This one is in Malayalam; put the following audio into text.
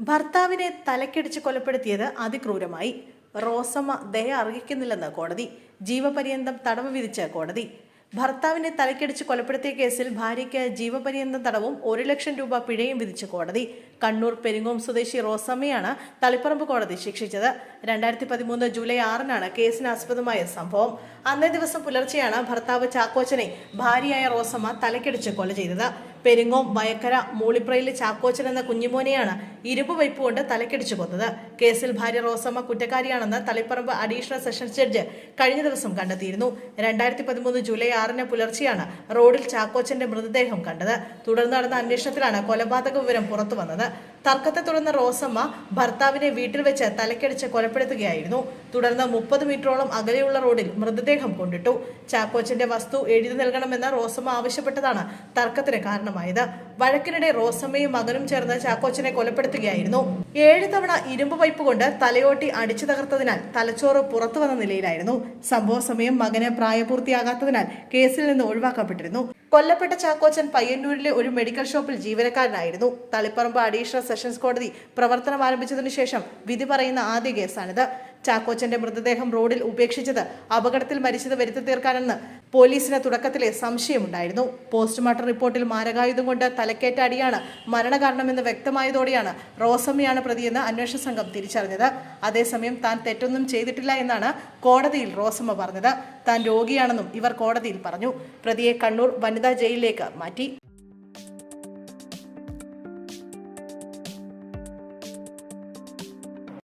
ഭർത്താവിനെ തലക്കടിച്ച് കൊലപ്പെടുത്തിയത് അതിക്രൂരമായി. റോസമ്മ ദയ അർഹിക്കുന്നില്ലെന്ന് കോടതി. ജീവപര്യന്തം തടവ് വിധിച്ച കോടതി. ഭർത്താവിനെ തലക്കടിച്ച് കൊലപ്പെടുത്തിയ കേസിൽ ഭാര്യയ്ക്ക് ജീവപര്യന്തം തടവും ഒരു ലക്ഷം രൂപ പിഴയും വിധിച്ച് കോടതി. കണ്ണൂർ പെരിങ്ങോം സ്വദേശി റോസമ്മയാണ് തളിപ്പറമ്പ് കോടതി ശിക്ഷിച്ചത്. രണ്ടായിരത്തി പതിമൂന്ന് ജൂലൈ ആറിനാണ് കേസിന് ആസ്പദമായ സംഭവം. അന്നേ ദിവസം പുലർച്ചെയാണ് ഭർത്താവ് ചാക്കോച്ചനെ ഭാര്യയായ റോസമ്മ തലക്കടിച്ച് കൊല ചെയ്തത്. പെരിങ്ങോം വയക്കര മൂളിപ്രയിലെ ചാക്കോച്ചൻ എന്ന കുഞ്ഞുമോനെയാണ് ഇരുമ്പ് വയ്പ് കൊണ്ട് തലക്കടിച്ചു കൊന്നത്. കേസിൽ ഭാര്യ റോസമ്മ കുറ്റക്കാരിയാണെന്ന് തളിപ്പറമ്പ് അഡീഷണൽ സെഷൻസ് ജഡ്ജ് കഴിഞ്ഞ ദിവസം കണ്ടെത്തിയിരുന്നു. രണ്ടായിരത്തി പതിമൂന്ന് ജൂലൈ ആറിന് പുലർച്ചെയാണ് റോഡിൽ ചാക്കോച്ചന്റെ മൃതദേഹം കണ്ടത്. തുടർന്ന് നടന്ന അന്വേഷണത്തിലാണ് കൊലപാതക വിവരം പുറത്തു വന്നത് തർക്കത്തെ തുടർന്ന് റോസമ്മ ഭർത്താവിനെ വീട്ടിൽ വെച്ച് തലക്കടിച്ച് കൊലപ്പെടുത്തുകയായിരുന്നു. തുടർന്ന് മുപ്പത് മീറ്ററോളം അകലെയുള്ള റോഡിൽ മൃതദേഹം കൊണ്ടിട്ടു. ചാക്കോച്ചന്റെ വസ്തു എഴുതി നൽകണമെന്ന് റോസമ്മ ആവശ്യപ്പെട്ടതാണ് തർക്കത്തിന് കാരണമായത്. വഴക്കിനിടെ റോസമ്മയും മകനും ചേർന്ന് ചാക്കോച്ചനെ കൊലപ്പെടുത്തുകയായിരുന്നു. ഏഴ് തവണ ഇരുമ്പ് പൈപ്പ് കൊണ്ട് തലയോട്ടി അടിച്ചു തകർത്തതിനാൽ തലച്ചോറ് പുറത്തു വന്ന നിലയിലായിരുന്നു. സംഭവ സമയം മകന് പ്രായപൂർത്തിയാകാത്തതിനാൽ കേസിൽ നിന്ന് ഒഴിവാക്കപ്പെട്ടിരുന്നു. കൊല്ലപ്പെട്ട ചാക്കോച്ചൻ പയ്യന്നൂരിലെ ഒരു മെഡിക്കൽ ഷോപ്പിൽ ജീവനക്കാരനായിരുന്നു. തളിപ്പറമ്പ് അഡീഷണൽ സെഷൻസ് കോടതി പ്രവർത്തനം ആരംഭിച്ചതിനു ശേഷം വിധി പറയുന്ന ആദ്യ കേസാണിത്. ചാക്കോച്ചന്റെ മൃതദേഹം റോഡിൽ ഉപേക്ഷിച്ചത് അപകടത്തിൽ മരിച്ചത് വരുത്തി തീർക്കാനെന്ന് പോലീസിന് തുടക്കത്തിലെ സംശയമുണ്ടായിരുന്നു. പോസ്റ്റ്മോർട്ടം റിപ്പോർട്ടിൽ മാരകായുധം കൊണ്ട് തലക്കേറ്റ അടിയാണ് മരണകാരണമെന്ന് വ്യക്തമായതോടെയാണ് റോസമ്മയാണ് പ്രതിയെന്ന് അന്വേഷണ സംഘം തിരിച്ചറിഞ്ഞത്. അതേസമയം താൻ തെറ്റൊന്നും ചെയ്തിട്ടില്ല എന്നാണ് കോടതിയിൽ റോസമ്മ പറഞ്ഞത്. താൻ രോഗിയാണെന്നും ഇവർ കോടതിയിൽ പറഞ്ഞു. പ്രതിയെ കണ്ണൂർ വനിതാ ജയിലിലേക്ക് മാറ്റി.